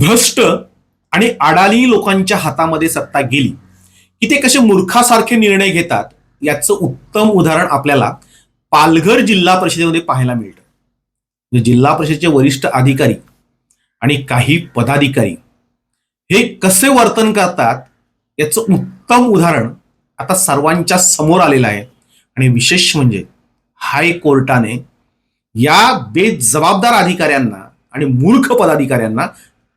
भ्रष्ट आणि अडाणी लोकांच्या हातामध्ये सत्ता गेली. की ते कसे मूर्खासारखे निर्णय घेतात याचं उत्तम उदाहरण आपल्याला पालघर जिल्हा परिषदेमध्ये पाहायला मिळतं. म्हणजे जिल्हा परिषदेचे वरिष्ठ अधिकारी आणि काही पदाधिकारी हे कसे वर्तन करतात याचं उत्तम उदाहरण आता सर्वांच्या समोर आलेलं आहे. आणि विशेष म्हणजे हायकोर्टाने या बेजबाबदार अधिकाऱ्यांना आणि मूर्ख पदाधिकाऱ्यांना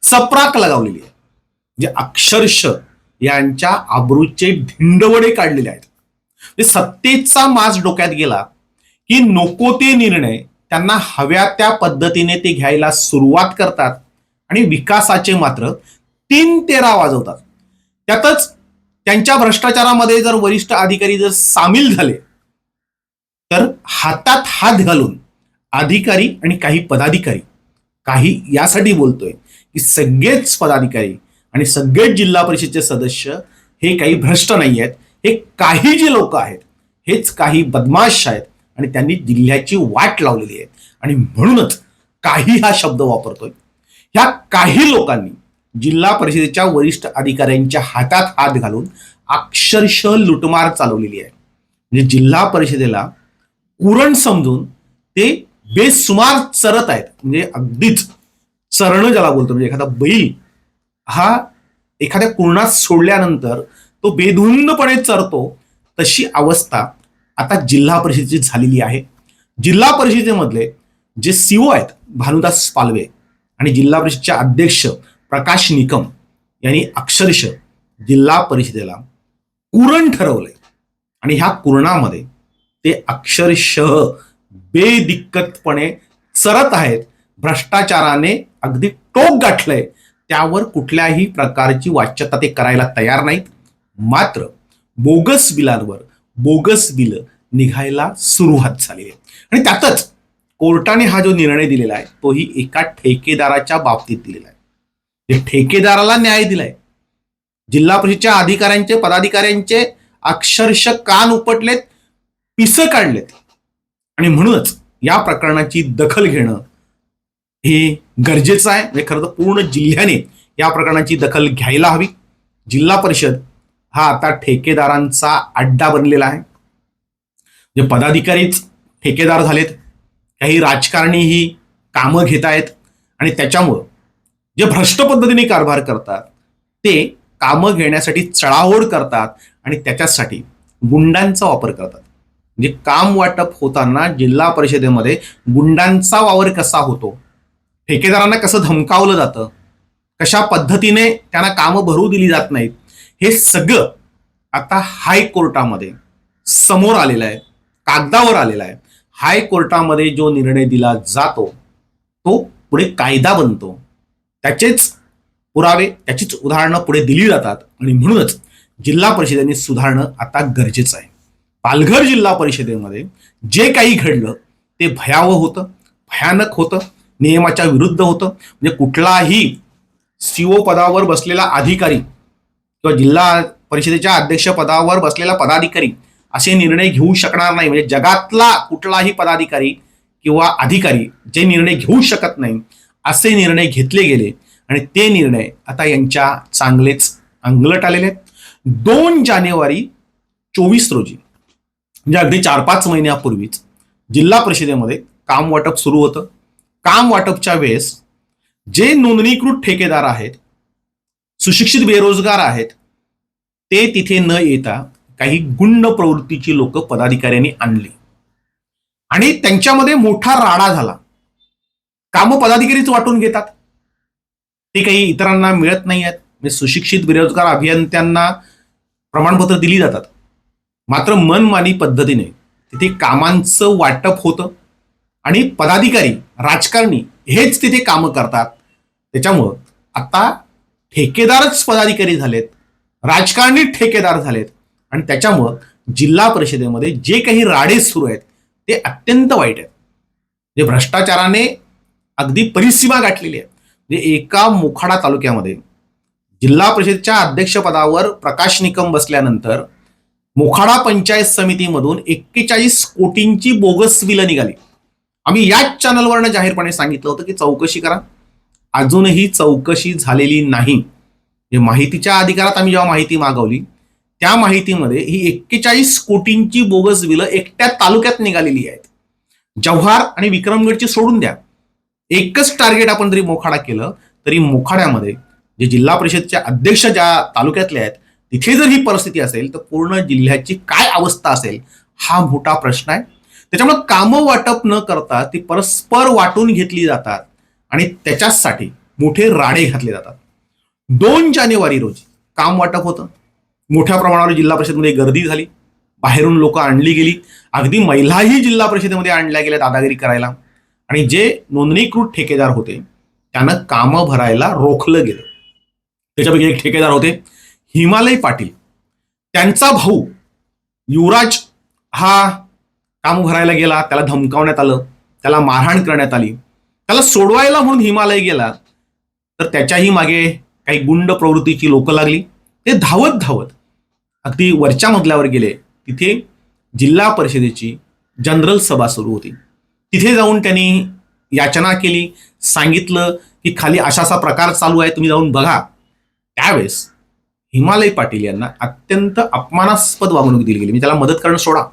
चपराक लगावलेली आहे. म्हणजे अक्षरश यांच्या आबरूचे धिंडवडे काढलेले आहेत. म्हणजे सत्तेचा माज डोक्यात गेला की नको ते निर्णय त्यांना हव्या त्या पद्धतीने ते घ्यायला सुरुवात करतात आणि विकासाचे मात्र तीन तेरा वाजवतात. त्यातच त्यांच्या भ्रष्टाचारामध्ये जर वरिष्ठ अधिकारी जर सामील झाले तर हातात हात घालून अधिकारी आणि काही पदाधिकारी काही यासाठी बोलतोय. की सगळेच पदाधिकारी आणि सगळेच जिल्हा परिषदेचे सदस्य हे काही भ्रष्ट नाही आहेत हे काही जे लोक आहेत हेच काही बदमाश आहेत आणि त्यांनी जिल्ह्याची वाट लावलेली आहे. आणि म्हणूनच काही हा शब्द वापरतोय. ह्या काही लोकांनी जिल्हा परिषदेच्या वरिष्ठ अधिकाऱ्यांच्या हातात हात घालून अक्षरशः लुटमार चालवलेली आहे. म्हणजे जिल्हा परिषदेला कुरण समजून ते बेसुमार चरत आहेत. म्हणजे अगदीच चरणं ज्याला बोलतो म्हणजे एखादा बैल हा एखाद्या कुरणात सोडल्यानंतर तो बेधुंदपणे चरतो तशी अवस्था आता जिल्हा परिषदेची झालेली आहे. जिल्हा परिषदेमधले जे सीओ आहेत भानुदास पालवे आणि जिल्हा परिषदेचे अध्यक्ष प्रकाश निकम यांनी अक्षरशः जिल्हा परिषदेला कुरण ठरवलंय. आणि ह्या कुरणामध्ये ते अक्षरशः बेदिक्कतपणे चरत आहेत. भ्रष्टाचाराने अगदी टोक गाठलंय. त्यावर कुठल्याही प्रकारची वाच्यता ते करायला तयार नाहीत. मात्र बोगस बिलांवर बोगस बिलं निघायला सुरुवात झाली आहे. आणि त्यातच कोर्टाने हा जो निर्णय दिलेला आहे तोही एका ठेकेदाराच्या बाबतीत दिलेला आहे. ठेकेदाराला न्याय दिलाय जिल्हा परिषदच्या अधिकाऱ्यांचे पदाधिकाऱ्यांचे अक्षरश कान उपटलेत पिसं काढलेत. आणि म्हणूनच या प्रकरणाची दखल घेणं हे गरजेचं आहे. म्हणजे खरं तर पूर्ण जिल्ह्याने या प्रकरणाची दखल घ्यायला हवी. जिल्हा परिषद हा आता ठेकेदारांचा अड्डा बनलेला आहे. जे पदाधिकारीच ठेकेदार झालेत. काही राजकारणी ही कामं घेत आहेत. आणि त्याच्यामुळं जे भ्रष्ट पद्धतीने कारभार करतात ते कामं घेण्यासाठी चढाओढ करतात आणि त्याच्यासाठी गुंडांचा वापर करतात. म्हणजे काम वाटप होताना जिल्हा परिषदेमध्ये गुंडांचा वावर कसा होतो? ठेकेदारांना कसं धमकावलं जातं कशा पद्धतीने त्यांना कामं भरू दिली जात नाहीत हे सगळं आता हायकोर्टामध्ये समोर आलेलं आहे कागदावर आलेला आहे. हायकोर्टामध्ये जो निर्णय दिला जातो तो पुढे कायदा बनतो. त्याचेच पुरावे त्याचीच उदाहरणं पुढे दिली जातात आणि म्हणूनच जिल्हा परिषदेने सुधारणं आता गरजेचं आहे. पालघर जिल्हा परिषदेमध्ये जे काही घडलं ते भयावह होतं भयानक होतं. नियमाच्या विरुद्ध होतं. म्हणजे कुठलाही सीओ पदावर बसलेला अधिकारी किंवा जिल्हा परिषदेच्या अध्यक्षपदावर बसलेला पदाधिकारी असे निर्णय घेऊ शकणार नाही. म्हणजे जगातला कुठलाही पदाधिकारी किंवा अधिकारी जे निर्णय घेऊ शकत नाही असे निर्णय घेतले गेले. आणि ते निर्णय आता यांच्या चांगलेच अंगलट आलेले आहेत. दोन जानेवारी चोवीस रोजी म्हणजे अगदी चार पाच महिन्यापूर्वीच जिल्हा परिषदेमध्ये काम वाटप सुरू होतं. काम वाटपच्या वेळेस जे नोंदणीकृत ठेकेदार आहेत सुशिक्षित बेरोजगार आहेत ते तिथे न येता काही गुंड प्रवृत्तीची लोक पदाधिकाऱ्यांनी आणली. आणि त्यांच्यामध्ये मोठा राडा झाला. कामं पदाधिकारीच वाटून घेतात. ते काही इतरांना मिळत नाही आहेत. म्हणजे सुशिक्षित बेरोजगार अभियंत्यांना प्रमाणपत्र दिली जातात. मात्र मनमानी पद्धतीने तिथे कामांचं वाटप होतं. आणि पदाधिकारी राजकारणी हेच तिथे कामं करतात. त्याच्यामुळं आता ठेकेदारच पदाधिकारी झालेत राजकारणी ठेकेदार झालेत आणि त्याच्यामुळं जिल्हा परिषदेमध्ये जे काही राडे सुरू आहेत ते अत्यंत वाईट आहेत. जे भ्रष्टाचाराने अगदी परिसीमा गाठलेली आहे म्हणजे एका मोखाडा तालुक्यामध्ये जिल्हा परिषदेच्या अध्यक्षपदावर प्रकाश निकम बसल्यानंतर मोखाडा पंचायत समितीमधून एक्केचाळीस कोटींची बोगस बिलं निघाली. आम्ही याच चॅनलवरनं जाहीरपणे सांगितलं होतं की चौकशी करा. अजूनही चौकशी झालेली नाही. माहितीच्या अधिकारात आम्ही जेव्हा माहिती मागवली त्या माहितीमध्ये ही एक्केचाळीस कोटींची बोगस बिलं एकट्या तालुक्यात निघालेली आहेत. जव्हार आणि विक्रमगडची सोडून द्या. एकच टार्गेट आपण जरी मोखाडा केलं तरी मोखाड्यामध्ये जे जिल्हा परिषदच्या अध्यक्ष ज्या तालुक्यातले आहेत तिथे जर ही परिस्थिती असेल तर पूर्ण जिल्ह्याची काय अवस्था असेल हा मोठा प्रश्न आहे. त्याच्यामुळे कामं वाटप न करता ती परस्पर वाटून घेतली जातात आणि त्याच्यासाठी मोठे राडे घातले जातात. दोन जानेवारी रोजी काम वाटप होतं. मोठ्या प्रमाणावर जिल्हा परिषदमध्ये गर्दी झाली. बाहेरून लोक आणली गेली. अगदी महिलाही जिल्हा परिषदेमध्ये आणल्या गेल्या दादागिरी करायला. आणि जे नोंदणीकृत ठेकेदार होते त्यानं कामं भरायला रोखलं गेलं. त्याच्यापैकी एक ठेकेदार होते हिमालय पाटील. त्यांचा भाऊ युवराज हा काम भरायला गेला त्याला धमकावण्यात आलं त्याला मारहाण करण्यात आली त्याला सोडवायला म्हणून हिमालय गेला तर त्याच्याही मागे काही गुंड प्रवृत्तीची लोक लागली. ते धावत धावत अगदी वरच्या मजल्यावर गेले. तिथे जिल्हा परिषदेची जनरल सभा सुरू होती. तिथे जाऊन त्यांनी याचना केली सांगितलं की खाली असा असा प्रकार चालू आहे तुम्ही जाऊन बघा. त्यावेळेस हिमालय पाटील यांना अत्यंत अपमानास्पद वागणूक दिली गेली. मी त्याला मदत करणं सोडा.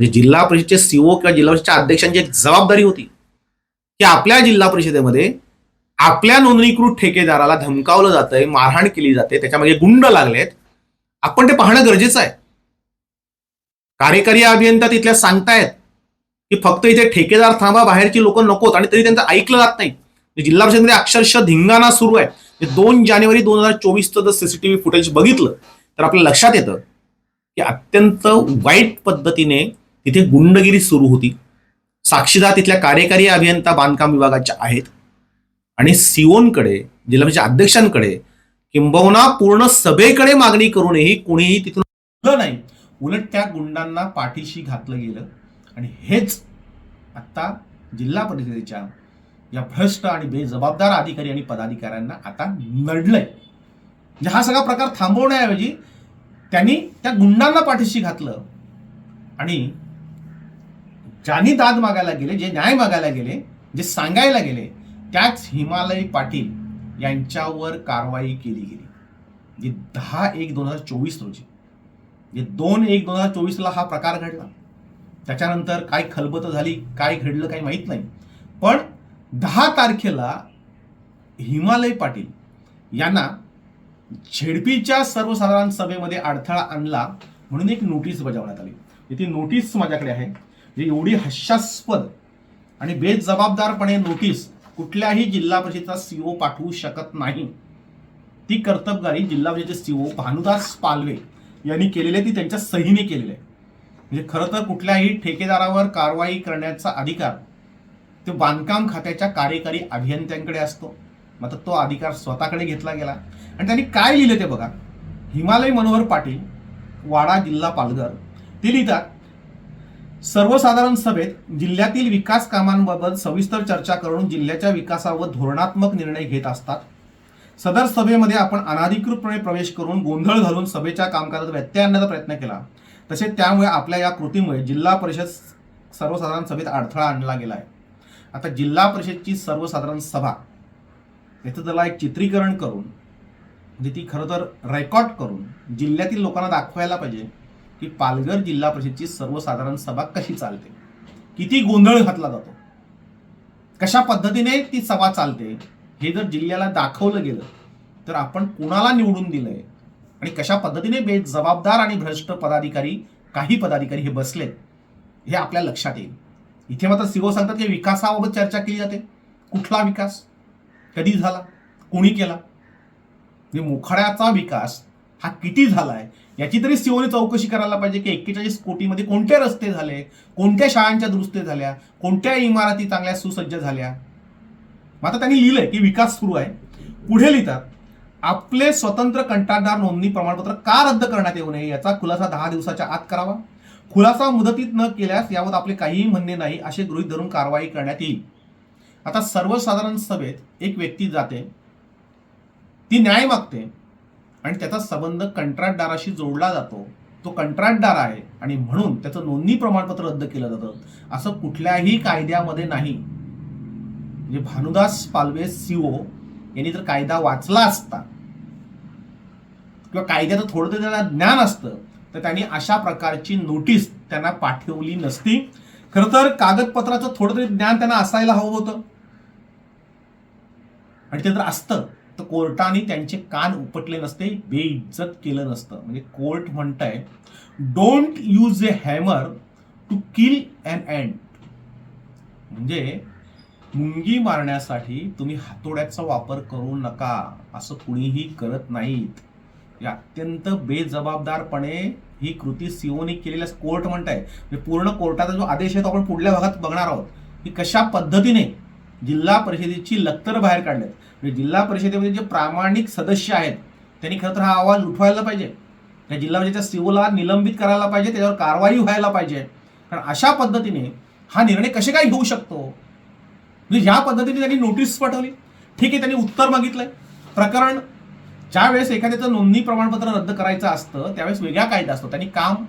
म्हणजे जिल्हा परिषदेचे सीओ किंवा जिल्हा परिषदेच्या अध्यक्षांची एक जबाबदारी होती की आपल्या जिल्हा परिषदेमध्ये आपल्या नोंदणीकृत ठेकेदाराला धमकावलं जातंय मारहाण केली जाते त्याच्यामध्ये गुंड लागलेत. आपण ते पाहणं गरजेचं आहे. कार्यकारी अभियंता तिथल्या सांगतायत की फक्त इथे ठेकेदार थांबा बाहेरची लोक नकोत आणि तरी त्यांचं ऐकलं जात नाही. म्हणजे जिल्हा परिषदेमध्ये अक्षरशः धिंगाणा सुरू आहे. म्हणजे दोन जानेवारी दोन हजार चोवीसचं जर सीसीटीव्ही फुटेज बघितलं तर आपल्या लक्षात येतं की अत्यंत वाईट पद्धतीने तिथे गुंडगिरी सुरू होती. साक्षीदार तिथल्या कार्यकारी अभियंता बांधकाम विभागाच्या आहेत. आणि सिओनकडे जिल्हा म्हणजे अध्यक्षांकडे किंबहुना पूर्ण सभेकडे मागणी करूनही कोणीही तिथून नाही. उलट त्या गुंडांना पाठीशी घातलं गेलं. आणि हेच आता जिल्हा परिषदेच्या या भ्रष्ट आणि बेजबाबदार अधिकारी आणि पदाधिकाऱ्यांना आता नडलंय. म्हणजे हा सगळा प्रकार थांबवण्याऐवजी त्यांनी त्या गुंडांना पाठीशी घातलं. आणि ज्यांनी दाद मागायला गेले जे न्याय मागायला गेले जे सांगायला गेले त्याच हिमालय पाटील यांच्यावर कारवाई केली गेली. जी दहा एक दोन हजार चोवीस रोजी जे दोन एक दोन हजार चोवीसला हा प्रकार घडला. त्याच्यानंतर काय खलबत झाली काय घडलं काही माहीत नाही. पण दहा तारखेला हिमालय पाटील यांना झेडपीच्या सर्वसाधारण सभेमध्ये अडथळा आणला म्हणून एक नोटीस बजावण्यात आली. ती नोटीस माझ्याकडे आहे. जी एवढी हास्यास्पद आणि बेजबाबदारपणे नोटीस कुठल्याही जिल्हा परिषदेचा सीओ पाठवू शकत नाही. ती कर्तबगारी जिल्हा परिषदेचे सीओ भानुदास पालवे यांनी केलेली आहे ती त्यांच्या सहीने केलेली आहे. म्हणजे खरं तर कुठल्याही ठेकेदारावर कारवाई करण्याचा अधिकार तो बांधकाम खात्याच्या कार्यकारी अभियंत्यांकडे असतो. मात्र तो अधिकार स्वतःकडे घेतला गेला. आणि त्यांनी काय लिहिलं ते बघा. हिमालय मनोहर पाटील वाडा जिल्हा पालघर. ते लिहितात सर्वसाधारण सभेत जिल्ह्यातील विकास कामांबाबत सविस्तर चर्चा करून जिल्ह्याच्या विकासावर धोरणात्मक निर्णय घेत असतात. सदर सभेमध्ये आपण अनाधिकृतपणे प्रवेश करून गोंधळ घालून सभेच्या कामकाजात व्यत्यय आणण्याचा प्रयत्न केला. तसेच त्यामुळे आपल्या या कृतीमुळे जिल्हा परिषद सर्वसाधारण सभेत अडथळा आणला गेला आहे. आता जिल्हा परिषदची सर्वसाधारण सभा याचं त्याला एक चित्रीकरण करून म्हणजे ती खरं तर रेकॉर्ड करून जिल्ह्यातील लोकांना दाखवायला पाहिजे. की पालघर जिल्हा परिषदची सर्वसाधारण सभा कशी चालते? किती गोंधळ घातला जातो? कशा पद्धतीने ती सभा चालते? हे जर जिल्ह्याला दाखवलं गेलं तर आपण कुणाला निवडून दिलंय? आणि कशा पद्धतीने बेजबाबदार आणि भ्रष्ट पदाधिकारी काही पदाधिकारी हे बसलेत हे आपल्या लक्षात येईल. इथे मात्र सीओ सांगतात की विकासाबाबत चर्चा केली जाते. कुठला विकास? कधी झाला? कोणी केला? म्हणजे मोखाड्याचा विकास हा किती झाला आहे याची तरी सीओने चौकशी करायला पाहिजे की एक्केचाळीस कोटीमध्ये कोणते रस्ते झाले कोणत्या शाळांच्या दुरुस्ती झाल्या कोणत्या इमारती चांगल्या सुसज्ज झाल्या? मग आता त्यांनी लिहिलंय की विकास सुरू आहे. पुढे लिहितात आपले स्वतंत्र कंत्राटदार नोंदणी प्रमाणपत्र का रद्द करण्यात येऊ नये याचा खुलासा दहा दिवसाच्या आत करावा. खुलासा मुदतीत न केल्यास यावर आपले काहीही म्हणणे नाही असे गृहित धरून कारवाई करण्यात येईल. आता सर्वसाधारण सभेत एक व्यक्ती जाते ती न्याय मागते आणि त्याचा संबंध कंत्राटदाराशी जोडला जातो. तो कंत्राटदार आहे आणि म्हणून त्याचं नोंदणी प्रमाणपत्र रद्द केलं जातं. असं कुठल्याही कायद्यामध्ये नाही. म्हणजे भानुदास पालवे सीओ यांनी जर कायदा वाचला असता किंवा कायद्याचं थोडं तरी त्यांना ज्ञान असतं तर त्यांनी अशा प्रकारची नोटीस त्यांना पाठवली नसती. खरं तर कागदपत्राचं थोडं तरी ज्ञान त्यांना असायला हवं होतं. आणि ते जर असतं. तर कोर्टाने त्यांचे कान उपटले नसते बेइज्जत केलं नसतं. म्हणजे कोर्ट म्हणताय don't use a hammer to kill and ant म्हणजे मुंगी मारण्यासाठी तुम्ही हातोड्याचा वापर करू नका असं कुणीही करत नाहीत. अत्यंत बेजबाबदारपणे ही कृती सीओनी केलेल्या कोर्ट म्हणताय म्हणजे पूर्ण कोर्टाचा जो आदेश आहे तो आपण पुढल्या भागात बघणार आहोत. की कशा पद्धतीने जिल्हा परिषदेची लक्तर बाहेर काढल्यात म्हणजे जिल्हा परिषदेमध्ये जे प्रामाणिक सदस्य आहेत त्यांनी खरं तर हा आवाज उठवायला पाहिजे. त्या जिल्हा परिषदेच्या सीओला निलंबित करायला पाहिजे त्याच्यावर कारवाई व्हायला पाहिजे. कारण अशा पद्धतीने हा निर्णय कसे काय घेऊ शकतो? म्हणजे ज्या पद्धतीने त्यांनी नोटीस पाठवली ठीक आहे त्यांनी उत्तर मागितलंय. प्रकरण ज्यावेळेस एखाद्याचं नोंदणी प्रमाणपत्र रद्द करायचं असतं त्यावेळेस वेगळा कायदा असतो. त्यांनी काम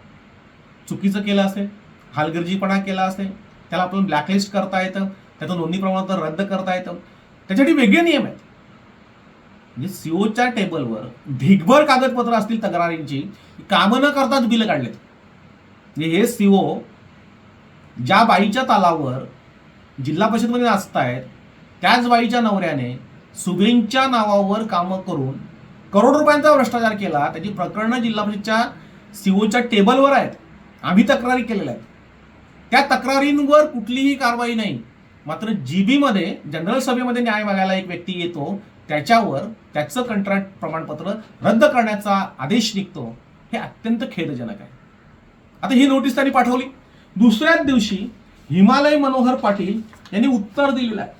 चुकीचं केलं असेल हालगर्जीपणा केला असेल त्याला आपण ब्लॅकलिस्ट करता येतं. त्याचं नोंदणी प्रमाणपत्र रद्द करता येतं. त्याच्यासाठी वेगळे नियम आहेत. म्हणजे सीओच्या टेबलवर ढिगभर कागदपत्र असतील तक्रारींची कामं न करताच बिलं काढलेत. म्हणजे हे सीओ ज्या बाईच्या तालावर जिल्हा परिषदमध्ये असतायत त्याच बाईच्या नवऱ्याने सुबेंच्या नावावर कामं करून करोड रुपयांचा भ्रष्टाचार केला त्याची प्रकरणं जिल्हा परिषदच्या सीओच्या टेबलवर आहेत. आम्ही तक्रारी केलेल्या आहेत. त्या तक्रारींवर कुठलीही कारवाई नाही. मात्र जीबीमध्ये जनरल सभेमध्ये न्याय मागायला एक व्यक्ती येतो त्याच्यावर त्याचं कंत्राट प्रमाणपत्र रद्द करण्याचा आदेश निघतो हे अत्यंत खेदजनक आहे. आता ही नोटीस त्यांनी पाठवली. दुसऱ्याच दिवशी हिमालय मनोहर पाटील यांनी उत्तर दिलेलं आहे.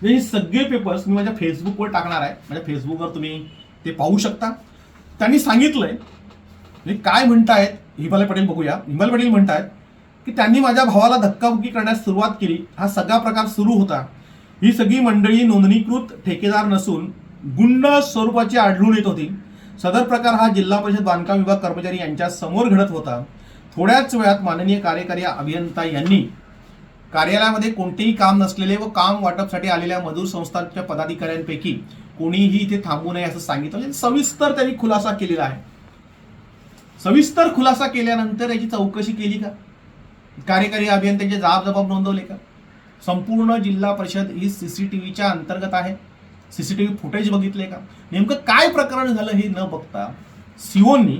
म्हणजे हे सगळे पेपर्स मी माझ्या फेसबुकवर टाकणार आहे. माझ्या फेसबुकवर तुम्ही ते पाहू शकता. त्यांनी सांगितलंय म्हणजे काय म्हणतायत हिमालय पाटील बघूया. हिमालय पाटील म्हणतायत की त्यांनी माझ्या भावाला धक्काबुक्की करण्यास सुरुवात केली. हा सगळा प्रकार सुरू होता. ही सगळी मंडळी नोंदणीकृत ठेकेदार नसून गुंड स्वरूपाची आढळून येत होती. सदर प्रकार हा जिल्हा परिषद बांधकाम विभाग कर्मचारी यांच्या समोर घडत होता. थोड्याच वेळात माननीय कार्यकारी अभियंता यांनी कार्यालयामध्ये कोणतेही काम नसलेले व काम वाटपसाठी आलेल्या मजूर संस्थांच्या पदाधिकाऱ्यांपैकी कोणीही इथे थांबू नये असं सांगितलं. म्हणजे सविस्तर त्यांनी खुलासा केलेला आहे. सविस्तर खुलासा केल्यानंतर याची चौकशी केली का? कार्यकारी अभियंत्यांचे जाब जबाब नोंदवले का? संपूर्ण जिल्हा परिषद ही सीसीटीव्हीच्या अंतर्गत आहे. C C T V footage बघितले का? नेमकं काय प्रकरण झालं हे न बघता सिओनी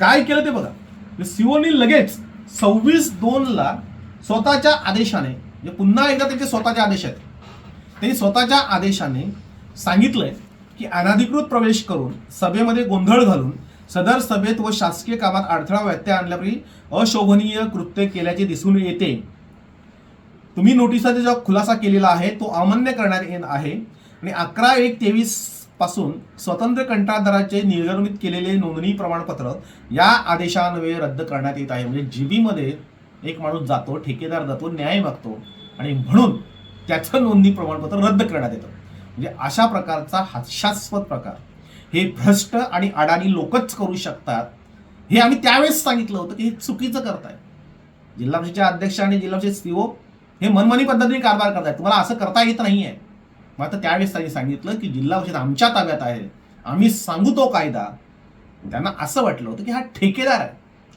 काय केलं ते बघा. म्हणजे सिओनी लगेच सव्वीस दोनला स्वतःच्या आदेशाने म्हणजे पुन्हा एकदा त्याचे स्वतःचे आदेश आहेत. त्यांनी स्वतःच्या आदेशाने सांगितलंय की अनाधिकृत प्रवेश करून सभेमध्ये गोंधळ घालून सदर सभेत व शासकीय कामात अडथळा व्यत्यय आणल्यापैकी अशोभनीय कृत्य केल्याचे दिसून येते. तुम्ही नोटिसाचा जो खुलासा केलेला आहे तो अमान्य करण्यात येत आहे. आणि अकरा एक तेवीसपासून स्वतंत्र कंत्राटदाराचे निर्गमित केलेले नोंदणी प्रमाणपत्र या आदेशान्वये रद्द करण्यात येत आहे. म्हणजे जीबीमध्ये एक माणूस जातो ठेकेदार जातो न्याय मागतो आणि म्हणून त्याचं नोंदणी प्रमाणपत्र रद्द करण्यात येतं. म्हणजे अशा प्रकारचा हास्यास्पद प्रकार. हे भ्रष्ट आणि अडाणी लोकच करू शकतात. हे आम्ही त्यावेळेस सांगितलं होतं की हे चुकीचं करताय. जिल्हा परिषदेच्या अध्यक्ष आणि जिल्हा परिषद सीओ हे मनमनी पद्धतीने कारभार करतायत. तुम्हाला असं करता येत नाही आहे मात्र त्यावेळेस त्यांनी सांगितलं की जिल्हा परिषद आमच्या ताब्यात आहे. आम्ही सांगू तो कायदा. त्यांना असं वाटलं होतं की हा ठेकेदार आहे.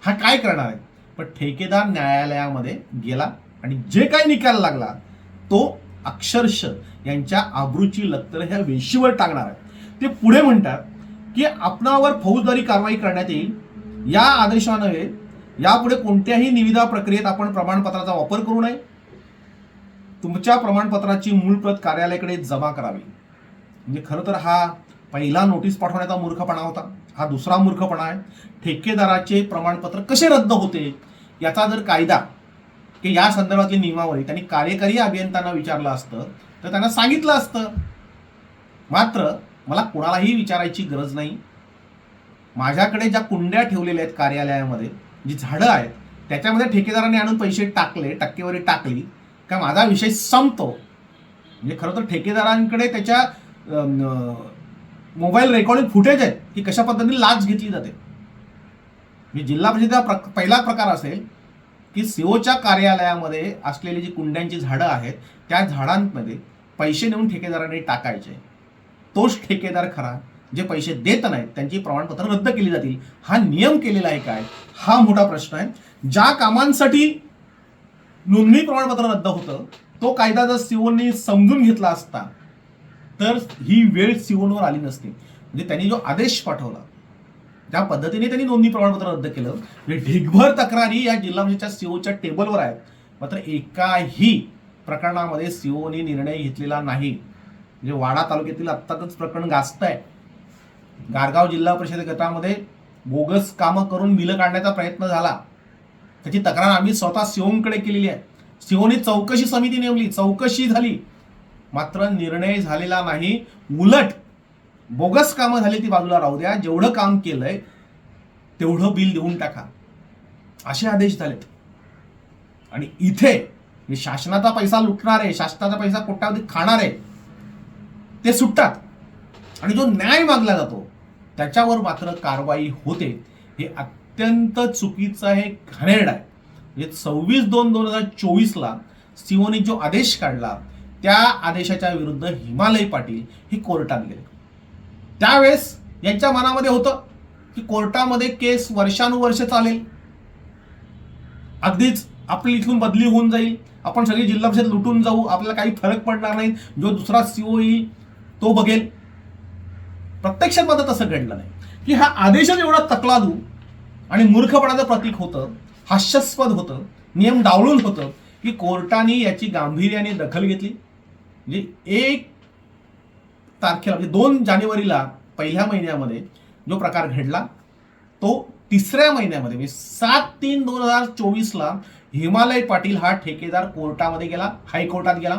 हा काय करणार आहे? पण ठेकेदार न्यायालयामध्ये गेला आणि जे काही निकाल लागला तो अक्षरश यांच्या आबरूची लक्तर ह्या वेशीवर टाकणार आहे. ते पुढे म्हणतात की आपणावर फौजदारी कारवाई करण्यात येईल. या आदेशान्वये यापुढे कोणत्याही निविदा प्रक्रियेत आपण प्रमाणपत्राचा वापर करू नये. तुमच्या प्रमाणपत्राची मूळ प्रत कार्यालयाकडे जमा करावी. म्हणजे खरं तर हा पहिला नोटीस पाठवण्याचा मूर्खपणा होता. हा दुसरा मूर्खपणा आहे. ठेकेदाराचे प्रमाणपत्र कसे रद्द होते याचा जर कायदा की या संदर्भातली नियमावली त्यांनी कार्यकारी अभियंत्यांना विचारलं असतं तर त्यांना सांगितलं असतं. मात्र मला कुणालाही विचारायची गरज नाही. माझ्याकडे ज्या कुंड्या ठेवलेल्या आहेत कार्यालयामध्ये जी झाडं आहेत त्याच्यामध्ये ठेकेदाराने आणून पैसे टाकले टक्केवारी टाकली का माझा विषय संपतो? म्हणजे खरं तर ठेकेदारांकडे त्याच्या मोबाईल रेकॉर्डिंग फुटेज आहेत की कशा पद्धतीने लाच घेतली जाते? म्हणजे जिल्हा म्हणजे परिषदेचा प्र पहिला प्रकार असेल की सीओच्या कार्यालयामध्ये असलेली जी कुंड्यांची झाडं आहेत त्या झाडांमध्ये पैसे नेऊन ठेकेदारांनी टाकायचे. तोच ठेकेदार खरा जे पैसे देत नाहीत त्यांची प्रमाणपत्र रद्द केली जातील. हा नियम केलेला आहे काय? हा मोठा प्रश्न आहे. ज्या कामांसाठी नोंदणी प्रमाणपत्र रद्द होतं तो कायदा जर सिओनी समजून घेतला असता तर ही वेळ सिओनवर आली नसती. म्हणजे त्यांनी जो आदेश पाठवला ज्या पद्धतीने त्यांनी नोंदणी प्रमाणपत्र रद्द केलं. म्हणजे ढिगभर तक्रारी या जिल्हा परिषदेच्या सीओच्या टेबलवर आहेत. मात्र एकाही प्रकरणामध्ये सीओने निर्णय घेतलेला नाही. म्हणजे वाडा तालुक्यातील आत्ताच प्रकरण गाजत आहे गारगाव जिल्हा परिषद गटामध्ये बोगस कामं करून बिलं काढण्याचा प्रयत्न झाला. त्याची तक्रार आम्ही स्वतः सिओंकडे केलेली आहे. सिओनी चौकशी समिती नेमली चौकशी झाली. मात्र निर्णय झालेला नाही. उलट बोगस कामं झाली ती बाजूला राहू द्या. जेवढं काम केलंय तेवढं बिल देऊन टाका. असे आदेश झालेत. आणि इथे शासनाचा पैसा लुटणार आहे शासनाचा पैसा कोट्यावधी खाणार आहे. ते सुटतात. आणि जो न्याय मागला जातो त्याच्यावर मात्र कारवाई होते. हे अत्यंत चुकीचं हे घाणेरड आहे. म्हणजे सव्वीस दोन दोन हजार चोवीसला सिओने जो आदेश काढला त्या आदेशाच्या विरुद्ध हिमालय पाटील हे कोर्टात गेले. त्यावेळेस यांच्या मनामध्ये होतं की कोर्टामध्ये केस वर्षानुवर्ष चालेल. अगदीच आपली इथून बदली होऊन जाईल. आपण सगळी जिल्हा परिषद लुटून जाऊ. आपल्याला काही फरक पडणार नाही. जो दुसरा सीओ येईल तो बघेल. प्रत्यक्षात मात्र तसं घडलं नाही. की हा आदेशच एवढा तकलादू आणि मूर्खपणाचं प्रतीक होतं हास्यास्पद होतं नियम डावळून होतं की कोर्टाने याची गांभीर्याने दखल घेतली. म्हणजे एक तारखेला म्हणजे दोन जानेवारीला पहिल्या महिन्यामध्ये जो प्रकार घडला तो तिसऱ्या महिन्यामध्ये म्हणजे सात तीन दोन हजार चोवीसला हिमालय पाटील हा ठेकेदार कोर्टामध्ये गेला हायकोर्टात गेला.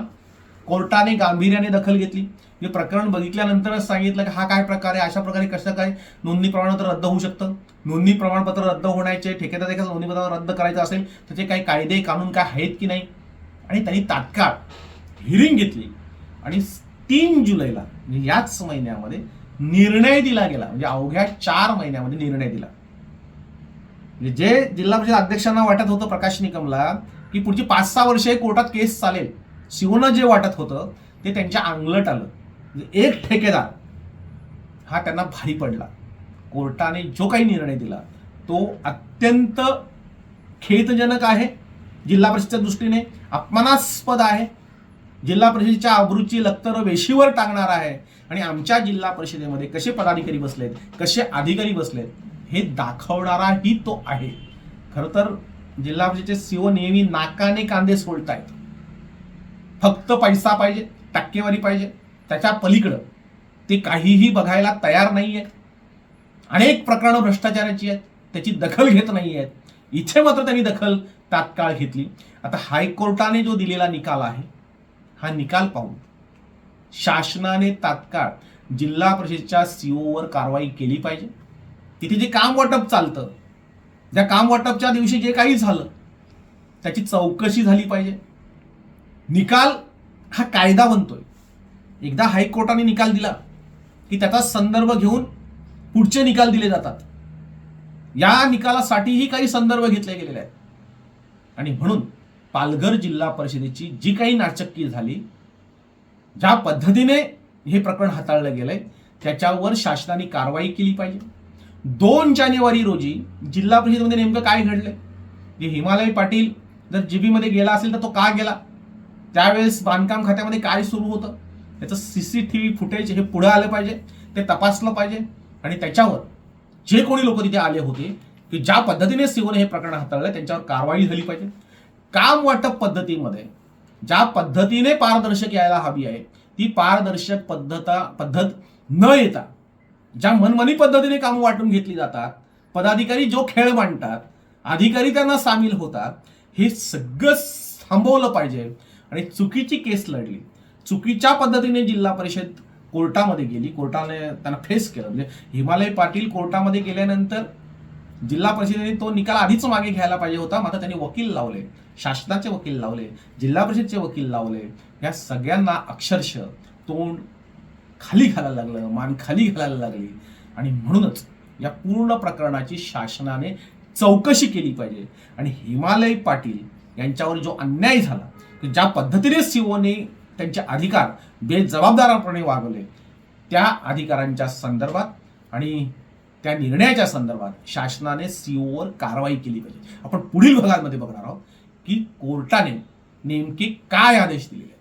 कोर्टाने गांभीर्याने दखल घेतली. हे प्रकरण बघितल्यानंतरच सांगितलं की हा काय प्रकार आहे अशा प्रकारे कसं काय नोंदणी प्रमाणपत्र रद्द होऊ शकतं. नोंदणी प्रमाणपत्र रद्द होण्याचे ठेकेदार एखादं नोंदणी रद्द करायचं असेल त्याचे काही कायदे कानून काय आहेत की नाही? आणि त्यांनी तात्काळ हिरिंग घेतली. आणि तीन जुलैला म्हणजे याच महिन्यामध्ये निर्णय दिला गेला. म्हणजे अवघ्या चार महिन्यामध्ये निर्णय दिला. म्हणजे जे जिल्हा परिषद अध्यक्षांना वाटत होतं प्रकाश निकमला की पुढची पाच सहा वर्षे कोर्टात केस चालेल शिवनं जे वाटत होतं ते त्यांच्या अंगलट आलं. एक ठेकेदार हा त्यांना भारी पडला. कोर्टाने जो काही निर्णय दिला तो अत्यंत खेदजनक आहे जिल्हा परिषदेच्या दृष्टीने अपमानास्पद आहे. जिल्हा परिषदेच्या अब्रूची लक्तर वेशीवर टाकणार आहे आणि आमच्या जिल्हा परिषदेमध्ये कसे पदाधिकारी बसलेत कसे अधिकारी बसलेत हे दाखवणाराही तो आहे. खरं तर जिल्हा परिषदेचे सीओ नेहमी नाकाने कांदे सोडतायत. फक्त पैसा पाहिजे टक्केवारी पाहिजे. त्याच्या पलीकडं. ते काहीही बघायला तयार नाही आहेत अनेक प्रकरणं भ्रष्टाचाराची आहेत. त्याची दखल घेत नाही आहेत इथे मात्र त्यांनी दखल तात्काळ घेतली. आता हायकोर्टाने जो दिलेला निकाल आहे हा निकाल पाहून शासनाने तात्काळ जिल्हा परिषदेच्या सीओवर कारवाई केली पाहिजे. तिथे जे काम वाटप चालतं त्या काम वाटपच्या दिवशी जे काही झालं त्याची चौकशी झाली पाहिजे. निकाल हा कायदा बनतोय. एकदा हायकोर्टाने निकाल दिला की त्याचा संदर्भ घेऊन पुढचे निकाल दिले जातात. या निकालासाठीही काही संदर्भ घेतले गेलेले आहेत. आणि म्हणून पालघर जिल्हा परिषदेची जी काही नाचक्की झाली ज्या पद्धतीने हे प्रकरण हाताळलं गेलंय त्याच्यावर शासनाने कारवाई केली पाहिजे. दोन जानेवारी रोजी जिल्हा परिषदेमध्ये नेमकं काय घडलंय? जे हिमालय पाटील जर जीबीमध्ये गेला असेल तर तो का गेला? त्यावेळेस बांधकाम खात्यामध्ये काय सुरू होतं? त्याचं C C T V footage हे पुढे आलं पाहिजे ते तपासलं पाहिजे. आणि त्याच्यावर जे कोणी लोक तिथे आले होते की ज्या पद्धतीने सिवन हे प्रकरण हाताळलं त्यांच्यावर कारवाई झाली पाहिजे. काम वाटप पद्धतीमध्ये ज्या पद्धतीने पारदर्शक यायला हवी आहे ती पारदर्शक पद्धता पद्धत न येता ज्या मनमनी पद्धतीने कामं वाटून घेतली जातात पदाधिकारी जो खेळ मांडतात अधिकारी त्यांना सामील होतात हे सगळं थांबवलं पाहिजे. आणि चुकीची केस लढली. चुकीच्या पद्धतीने जिल्हा परिषद कोर्टामध्ये गेली. कोर्टाने त्यांना फेस केलं. म्हणजे हिमालय पाटील कोर्टामध्ये गेल्यानंतर जिल्हा परिषदेने तो निकाल आधीच मागे घ्यायला पाहिजे होता. मात्र त्यांनी वकील लावले. शासनाचे वकील लावले. जिल्हा परिषदचे वकील लावले. या सगळ्यांना अक्षरशः तोंड खाली घालायला लागलं. मान खाली घालायला लागली. आणि म्हणूनच या पूर्ण प्रकरणाची शासनाने चौकशी केली पाहिजे. आणि हिमालय पाटील यांच्यावर जो अन्याय झाला ज्या पद्धतीने सीओने त्यांचे अधिकार बेजबाबदारपणे वागवले. त्या अधिकारांच्या संदर्भात आणि त्या निर्णयाच्या संदर्भात शासनाने सीओवर कारवाई केली पाहिजे. आपण पुढील भागांमध्ये बघणार आहोत की कोर्टाने नेमके काय आदेश दिलेले